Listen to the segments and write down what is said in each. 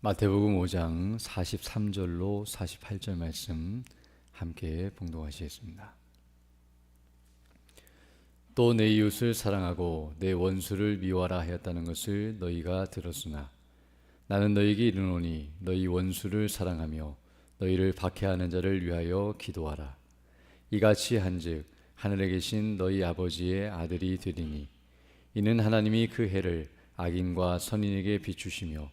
마태복음 5장 43절로 48절 말씀 함께 봉독하시겠습니다. 또 내 이웃을 사랑하고 내 원수를 미워하라 하였다는 것을 너희가 들었으나 나는 너희에게 이르노니 너희 원수를 사랑하며 너희를 박해하는 자를 위하여 기도하라. 이같이 한즉 하늘에 계신 너희 아버지의 아들이 되리니 이는 하나님이 그 해를 악인과 선인에게 비추시며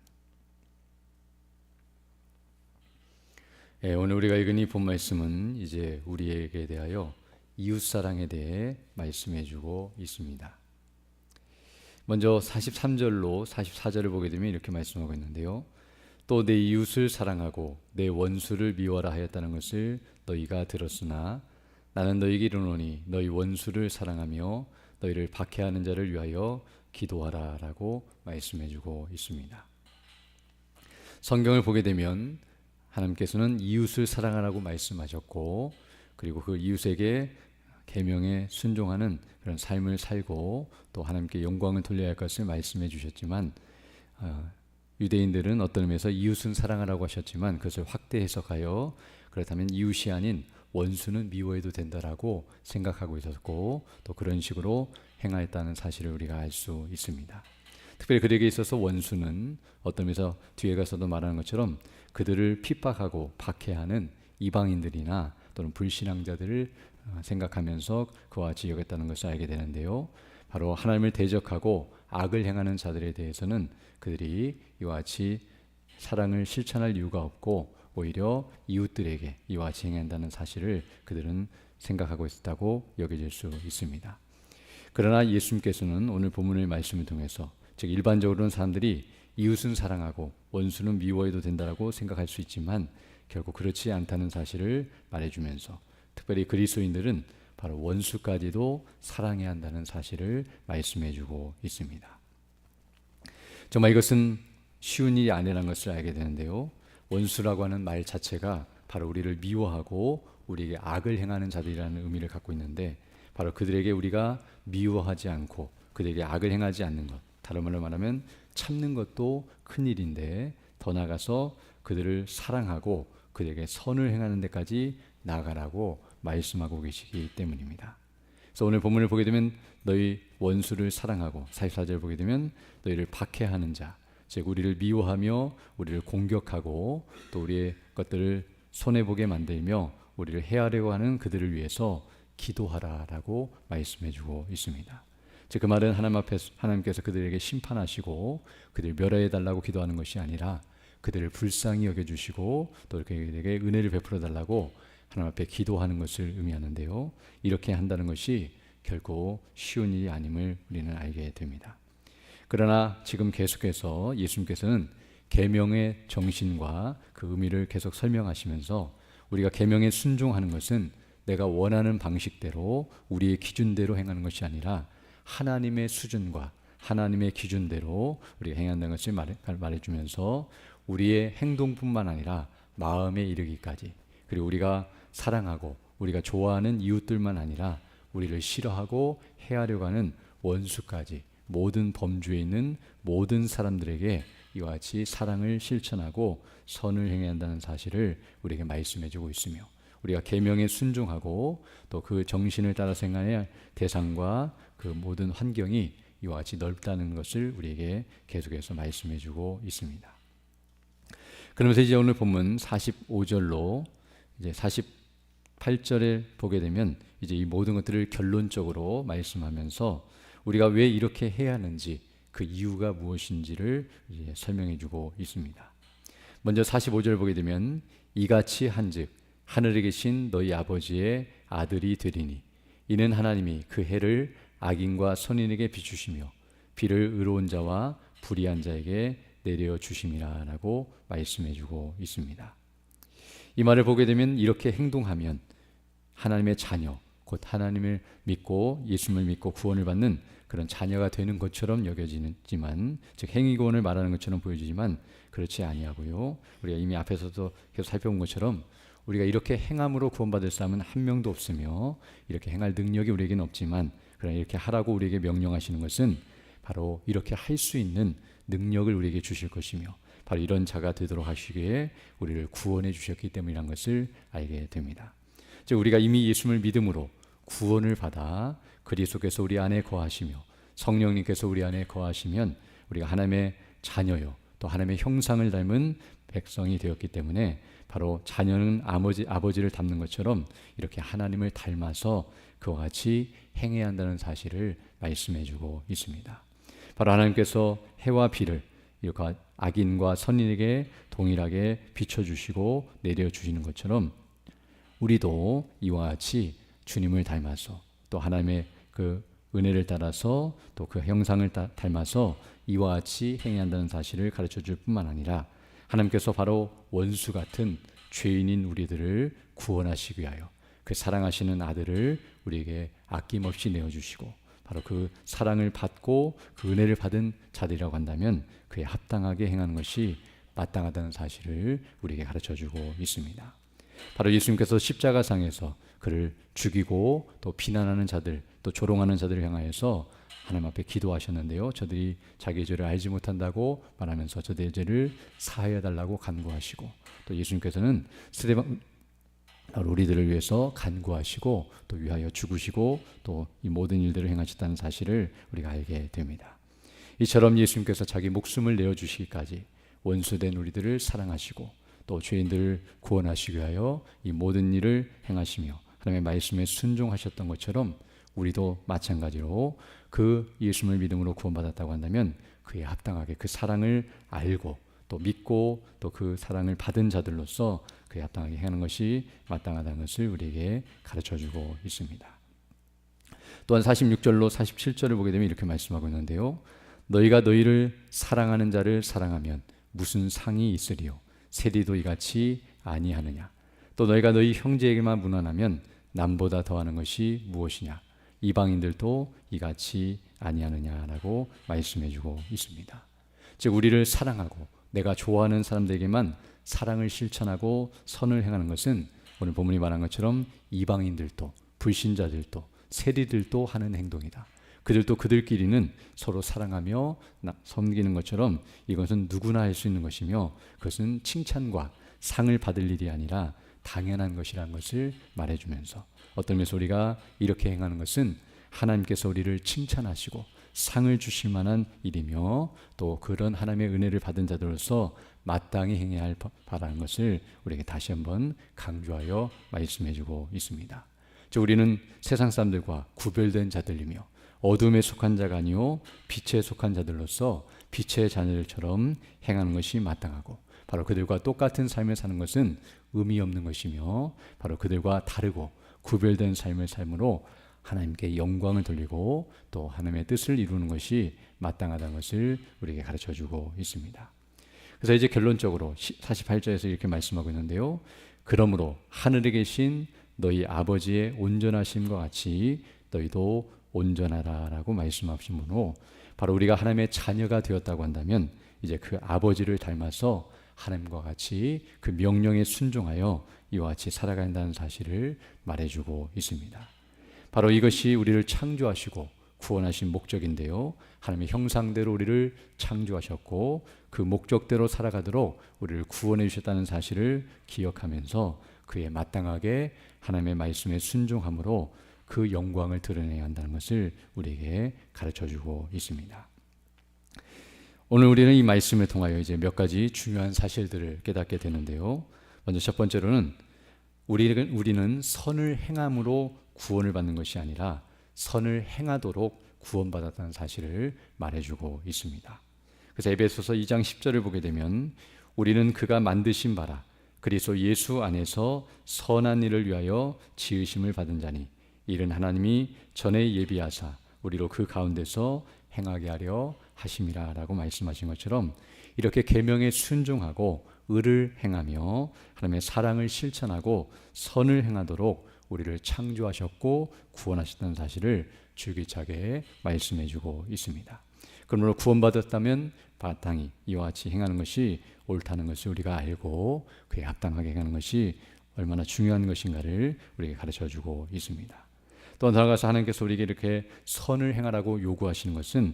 예, 오늘 우리가 읽은 이 본 말씀은 이제 우리에게 대하여 이웃 사랑에 대해 말씀해 주고 있습니다. 먼저 43절로 44절을 보게 되면 이렇게 말씀하고 있는데요. 또 내 이웃을 사랑하고 내 원수를 미워라 하였다는 것을 너희가 들었으나 나는 너희에게 이르노니 너희 원수를 사랑하며 너희를 박해하는 자를 위하여 기도하라라고 말씀해 주고 있습니다. 성경을 보게 되면 하나님께서는 이웃을 사랑하라고 말씀하셨고 그리고 그 이웃에게 계명에 순종하는 그런 삶을 살고 또 하나님께 영광을 돌려야 할 것을 말씀해 주셨지만 어, 유대인들은 어떤 의미에서 이웃은 사랑하라고 하셨지만 그것을 확대 해석하여 그렇다면 이웃이 아닌 원수는 미워해도 된다라고 생각하고 있었고 또 그런 식으로 행하였다는 사실을 우리가 알 수 있습니다. 특별히 그들에게 있어서 원수는 어떤 의미에서 뒤에 가서도 말하는 것처럼 그들을 핍박하고 박해하는 이방인들이나 또는 불신앙자들을 어, 생각하면서 그와 여겼다는 것을 알게 되는데요. 바로 하나님을 대적하고 악을 행하는 자들에 대해서는 그들이 이와 같이 사랑을 실천할 이유가 없고 오히려 이웃들에게 이와 같이 행한다는 사실을 그들은 생각하고 있었다고 여겨질 수 있습니다. 그러나 예수님께서는 오늘 본문의 말씀을 통해서 즉 일반적으로는 사람들이 이웃은 사랑하고 원수는 미워해도 된다고 생각할 수 있지만 결국 그렇지 않다는 사실을 말해주면서 특별히 그리스도인들은 바로 원수까지도 사랑해야 한다는 사실을 말씀해주고 있습니다. 정말 이것은 쉬운 일이 아니라는 것을 알게 되는데요. 원수라고 하는 말 자체가 바로 우리를 미워하고 우리에게 악을 행하는 자들이라는 의미를 갖고 있는데 바로 그들에게 우리가 미워하지 않고 그들에게 악을 행하지 않는 것 다른 말로 말하면 참는 것도 큰 일인데 더 나아가서 그들을 사랑하고 그들에게 선을 행하는 데까지 나가라고 말씀하고 계시기 때문입니다. 그래서 오늘 본문을 보게 되면 너희 원수를 사랑하고 44절 보게 되면 너희를 박해하는 자, 즉 우리를 미워하며 우리를 공격하고 또 우리의 것들을 손해 보게 만들며 우리를 해하려고 하는 그들을 위해서 기도하라라고 말씀해 주고 있습니다. 즉 그 말은 하나님 앞에 하나님께서 그들에게 심판하시고 그들을 멸하해 달라고 기도하는 것이 아니라 그들을 불쌍히 여겨 주시고 또 그들에게 은혜를 베풀어 달라고 하나님 앞에 기도하는 것을 의미하는데요. 이렇게 한다는 것이 결코 쉬운 일이 아님을 우리는 알게 됩니다. 그러나 지금 계속해서 예수님께서는 계명의 정신과 그 의미를 계속 설명하시면서 우리가 계명에 순종하는 것은 내가 원하는 방식대로 우리의 기준대로 행하는 것이 아니라 하나님의 수준과 하나님의 기준대로 우리가 행한다는 것을 말해, 말해주면서 우리의 행동뿐만 아니라 마음에 이르기까지 그리고 우리가 사랑하고 우리가 좋아하는 이웃들만 아니라 우리를 싫어하고 해하려고 하는 원수까지 모든 범주에 있는 모든 사람들에게 이와 같이 사랑을 실천하고 선을 행해야 한다는 사실을 우리에게 말씀해 주고 있으며 우리가 계명에 순종하고 또 그 정신을 따라 생각해야 할 대상과 그 모든 환경이 이와 같이 넓다는 것을 우리에게 계속해서 말씀해 주고 있습니다. 그러면서 이제 오늘 본문 45절로 이제 48절에 보게 되면 이제 이 모든 것들을 결론적으로 말씀하면서 우리가 왜 이렇게 해야 하는지 그 이유가 무엇인지를 설명해 주고 있습니다. 먼저 45절 보게 되면 이같이 한즉 하늘에 계신 너희 아버지의 아들이 되리니 이는 하나님이 그 해를 악인과 선인에게 비추시며 비를 의로운 자와 불의한 자에게 내려 주심이라라고 말씀해 주고 있습니다. 이 말을 보게 되면 이렇게 행동하면 하나님의 자녀, 곧 하나님을 믿고 예수님을 믿고 구원을 받는 그런 자녀가 되는 것처럼 여겨지지만 즉 행위구원을 말하는 것처럼 보여지지만 그렇지 아니하고요. 우리가 이미 앞에서도 계속 살펴본 것처럼 우리가 이렇게 행함으로 구원받을 사람은 한 명도 없으며 이렇게 행할 능력이 우리에게는 없지만 그러나 이렇게 하라고 우리에게 명령하시는 것은 바로 이렇게 할 수 있는 능력을 우리에게 주실 것이며 바로 이런 자가 되도록 하시기에 우리를 구원해 주셨기 때문이란 것을 알게 됩니다. 즉 우리가 이미 예수를 믿음으로 구원을 받아 그리스도께서 우리 안에 거하시며 성령님께서 우리 안에 거하시면 우리가 하나님의 자녀요 또 하나님의 형상을 닮은 백성이 되었기 때문에 바로 자녀는 아버지 아버지를 닮는 것처럼 이렇게 하나님을 닮아서 그와 같이 행해야 한다는 사실을 말씀해 주고 있습니다. 바로 하나님께서 해와 비를 이렇게 악인과 선인에게 동일하게 비춰 주시고 내려 주시는 것처럼 우리도 이와 같이 주님을 닮아서 또 하나님의 그 은혜를 따라서 또 그 형상을 닮아서 이와 같이 행해야 한다는 사실을 가르쳐 줄 뿐만 아니라 하나님께서 바로 원수 같은 죄인인 우리들을 구원하시기 위하여 그 사랑하시는 아들을 우리에게 아낌없이 내어주시고 바로 그 사랑을 받고 그 은혜를 받은 자들이라고 한다면 그에 합당하게 행하는 것이 마땅하다는 사실을 우리에게 가르쳐 주고 있습니다. 바로 예수님께서 십자가상에서 그를 죽이고 또 비난하는 자들 또 조롱하는 자들을 향하여서 하나님 앞에 기도하셨는데요. 저들이 자기의 죄를 알지 못한다고 말하면서 저들의 죄를 사하여 달라고 간구하시고 또 예수님께서는 스테반 우리들을 위해서 간구하시고 또 위하여 죽으시고 또 이 모든 일들을 행하셨다는 사실을 우리가 알게 됩니다. 이처럼 예수님께서 자기 목숨을 내어 주시기까지 원수된 우리들을 사랑하시고 또 죄인들을 구원하시기 위하여 이 모든 일을 행하시며 하나님의 말씀에 순종하셨던 것처럼 우리도 마찬가지로 그 예수님을 믿음으로 구원받았다고 한다면 그에 합당하게 그 사랑을 알고 또 믿고 또 그 사랑을 받은 자들로서 그에 합당하게 하는 것이 마땅하다는 것을 우리에게 가르쳐 주고 있습니다. 또한 46절로 47절을 보게 되면 이렇게 말씀하고 있는데요. 너희가 너희를 사랑하는 자를 사랑하면 무슨 상이 있으리요? 세리도 이같이 아니하느냐? 또 너희가 너희 형제에게만 무난하면 남보다 더하는 것이 무엇이냐? 이방인들도 이같이 아니하느냐라고 말씀해주고 있습니다. 즉 우리를 사랑하고 내가 좋아하는 사람들에게만 사랑을 실천하고 선을 행하는 것은 오늘 본문이 말한 것처럼 이방인들도 불신자들도 세리들도 하는 행동이다. 그들도 그들끼리는 서로 사랑하며 섬기는 것처럼 이것은 누구나 할 수 있는 것이며 그것은 칭찬과 상을 받을 일이 아니라 당연한 것이라는 것을 말해주면서 어떤 면에서 우리가 이렇게 행하는 것은 하나님께서 우리를 칭찬하시고 상을 주실 만한 일이며 또 그런 하나님의 은혜를 받은 자들로서 마땅히 행해야 할 바라는 것을 우리에게 다시 한번 강조하여 말씀해 주고 있습니다. 즉 우리는 세상 사람들과 구별된 자들이며 어둠에 속한 자가 아니요 빛에 속한 자들로서 빛의 자녀들처럼 행하는 것이 마땅하고 바로 그들과 똑같은 삶을 사는 것은 의미 없는 것이며 바로 그들과 다르고 구별된 삶을 삶으로 하나님께 영광을 돌리고 또 하나님의 뜻을 이루는 것이 마땅하다는 것을 우리에게 가르쳐 주고 있습니다. 그래서 이제 결론적으로 48절에서 이렇게 말씀하고 있는데요. 그러므로 하늘에 계신 너희 아버지의 온전하심과 같이 너희도 온전하라라고 말씀하신 분으로 바로 우리가 하나님의 자녀가 되었다고 한다면 이제 그 아버지를 닮아서 하나님과 같이 그 명령에 순종하여 이와 같이 살아간다는 사실을 말해주고 있습니다. 바로 이것이 우리를 창조하시고 구원하신 목적인데요. 하나님의 형상대로 우리를 창조하셨고 그 목적대로 살아가도록 우리를 구원해 주셨다는 사실을 기억하면서 그에 마땅하게 하나님의 말씀에 순종함으로 그 영광을 드러내야 한다는 것을 우리에게 가르쳐 주고 있습니다. 오늘 우리는 이 말씀을 통하여 이제 몇 가지 중요한 사실들을 깨닫게 되는데요. 먼저 첫 번째로는 우리는, 우리는 선을 행함으로 구원을 받는 것이 아니라 선을 행하도록 구원받았다는 사실을 말해주고 있습니다. 그래서 에베소서 2장 10절을 보게 되면 우리는 그가 만드신 바라 그리스도 예수 안에서 선한 일을 위하여 지으심을 받은 자니 이는 하나님이 전에 예비하사 우리로 그 가운데서 행하게 하려 하심이라라고 말씀하신 것처럼 이렇게 계명에 순종하고 의를 행하며 하나님의 사랑을 실천하고 선을 행하도록 우리를 창조하셨고 구원하셨다는 사실을 줄기차게 말씀해 주고 있습니다. 그러므로 구원받았다면 바탕이 이와 같이 행하는 것이 옳다는 것을 우리가 알고 그에 합당하게 행하는 것이 얼마나 중요한 것인가를 우리에게 가르쳐 주고 있습니다. 또 나아가서 하나님께서 우리에게 이렇게 선을 행하라고 요구하시는 것은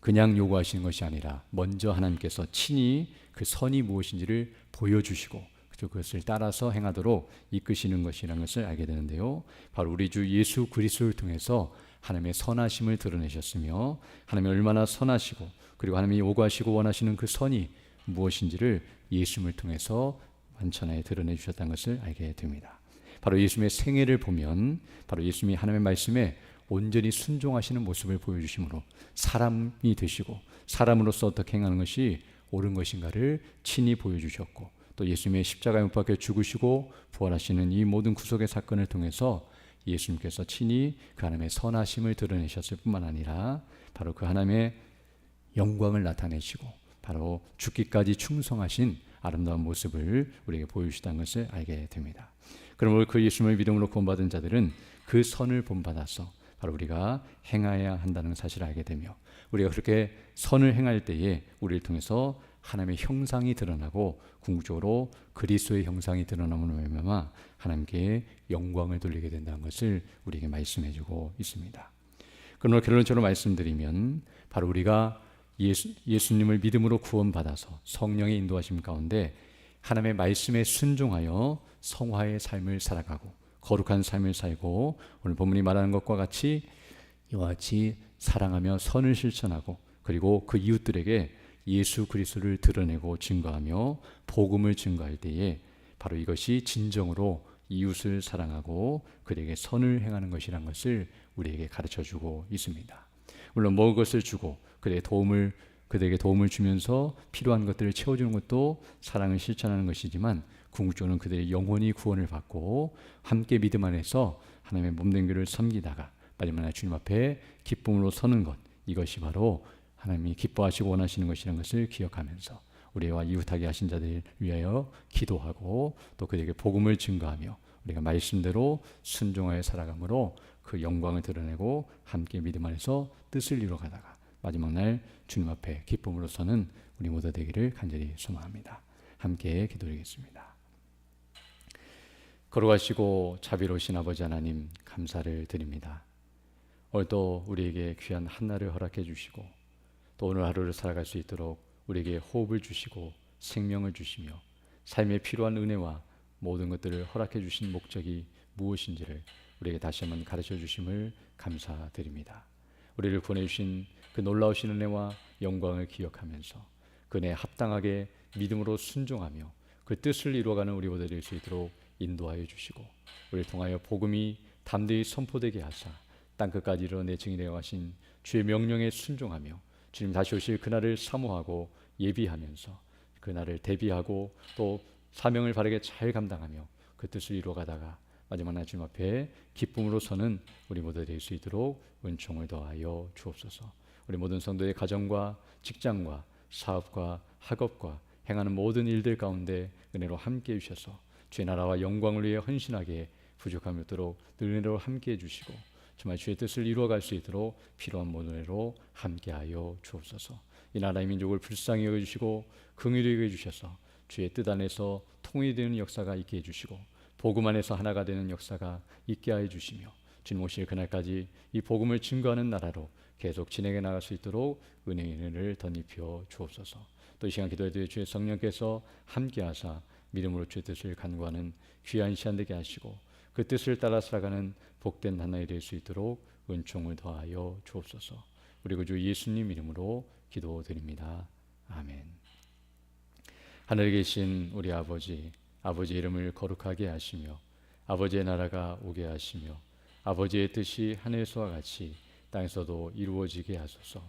그냥 요구하시는 것이 아니라 먼저 하나님께서 친히 그 선이 무엇인지를 보여주시고 그것을 따라서 행하도록 이끄시는 것이라는 것을 알게 되는데요. 바로 우리 주 예수 그리스도를 통해서 하나님의 선하심을 드러내셨으며 하나님이 얼마나 선하시고 그리고 하나님이 요구하시고 원하시는 그 선이 무엇인지를 예수님을 통해서 완전하게 드러내 주셨다는 것을 알게 됩니다. 바로 예수님의 생애를 보면 바로 예수님이 하나님의 말씀에 온전히 순종하시는 모습을 보여주심으로 사람이 되시고 사람으로서 어떻게 행하는 것이 옳은 것인가를 친히 보여주셨고 또 예수님의 십자가에 못 박혀 죽으시고 부활하시는 이 모든 구속의 사건을 통해서 예수님께서 친히 그 하나님의 선하심을 드러내셨을 뿐만 아니라 바로 그 하나님의 영광을 나타내시고 바로 죽기까지 충성하신 아름다운 모습을 우리에게 보여주시다는 것을 알게 됩니다. 그러므로 그 예수님을 믿음으로 구원받은 자들은 그 선을 본받아서 바로 우리가 행해야 한다는 사실을 알게 되며 우리가 그렇게 선을 행할 때에 우리를 통해서 하나님의 형상이 드러나고 궁극적으로 그리스도의 형상이 드러남으로 말미암아 하나님께 영광을 돌리게 된다는 것을 우리에게 말씀해주고 있습니다. 그러나 결론적으로 말씀드리면 바로 우리가 예수, 예수님을 믿음으로 구원받아서 성령의 인도하심 가운데 하나님의 말씀에 순종하여 성화의 삶을 살아가고 거룩한 삶을 살고 오늘 본문이 말하는 것과 같이 이와 같이 사랑하며 선을 실천하고 그리고 그 이웃들에게 예수 그리스도를 드러내고 증거하며 복음을 증거할 때에 바로 이것이 진정으로 이웃을 사랑하고 그에게 선을 행하는 것이란 것을 우리에게 가르쳐 주고 있습니다. 물론 먹을 것을 주고 그의 도움을 그들에게 도움을 주면서 필요한 것들을 채워주는 것도 사랑을 실천하는 것이지만 궁극적으로는 그들의 영혼이 구원을 받고 함께 믿음 안에서 하나님의 몸된 교를 섬기다가 마지막에 주님 앞에 기쁨으로 서는 것 이것이 바로 하나님이 기뻐하시고 원하시는 것이라는 것을 기억하면서 우리와 이웃하게 하신 자들 위하여 기도하고 또 그들에게 복음을 증거하며 우리가 말씀대로 순종하여 살아감으로 그 영광을 드러내고 함께 믿음 안에서 뜻을 이루어가다가 마지막 날 주님 앞에 기쁨으로 서는 우리 모두 되기를 간절히 소망합니다. 함께 기도드리겠습니다. 걸어가시고 자비로우신 아버지 하나님 감사를 드립니다. 오늘도 우리에게 귀한 한날을 허락해 주시고 또 오늘 하루를 살아갈 수 있도록 우리에게 호흡을 주시고 생명을 주시며 삶에 필요한 은혜와 모든 것들을 허락해 주신 목적이 무엇인지를 우리에게 다시 한번 가르쳐 주심을 감사드립니다. 우리를 보내 주신 그 놀라우신 은혜와 영광을 기억하면서 그네 합당하게 믿음으로 순종하며 그 뜻을 이루어가는 우리 모두 될수 있도록 인도하여 주시고 우리를 통하여 복음이 담대히 선포되게 하사 땅 끝까지 이르내 증인되어 가신 주의 명령에 순종하며 주님 다시 오실 그날을 사모하고 예비하면서 그날을 대비하고 또 사명을 바르게 잘 감당하며 그 뜻을 이루어가다가 마지막 날 주님 앞에 기쁨으로 서는 우리 모두 될 수 있도록 은총을 더하여 주옵소서. 우리 모든 성도의 가정과 직장과 사업과 학업과 행하는 모든 일들 가운데 은혜로 함께 해 주셔서 주의 나라와 영광을 위해 헌신하게 부족함이 없도록 늘 은혜로 함께 해 주시고 정말 주의 뜻을 이루어갈 수 있도록 필요한 은혜로 함께하여 주옵소서. 이 나라의 민족을 불쌍히 여겨주시고 긍휼히 여겨주셔서 주의 뜻 안에서 통일되는 역사가 있게 해주시고 복음 안에서 하나가 되는 역사가 있게 하여 주시며 주님 그날까지 이 복음을 증거하는 나라로 계속 진행해 나갈 수 있도록 은혜의 은혜를 덧입혀 주옵소서. 또 이 시간 기도해 드릴 주의 성령께서 함께하사 믿음으로 주의 뜻을 간구하는 귀한 시간 되게 하시고 그 뜻을 따라 살아가는 복된 하나이 될 수 있도록 은총을 더하여 주옵소서. 우리 구주 예수님 이름으로 기도드립니다. 아멘. 하늘에 계신 우리 아버지, 아버지 이름을 거룩하게 하시며 아버지의 나라가 오게 하시며 아버지의 뜻이 하늘에서와 같이 땅에서도 이루어지게 하소서.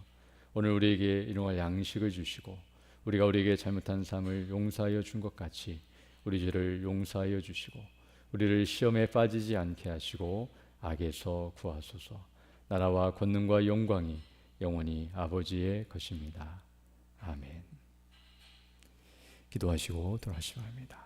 오늘 우리에게 일용할 양식을 주시고 우리가 우리에게 잘못한 삶을 용서하여 준 것 같이 우리 죄를 용서하여 주시고 우리를 시험에 빠지지 않게 하시고 악에서 구하소서. 나라와 권능과 영광이 영원히 아버지의 것입니다. 아멘. 기도하시고 돌아가시기 바랍니다.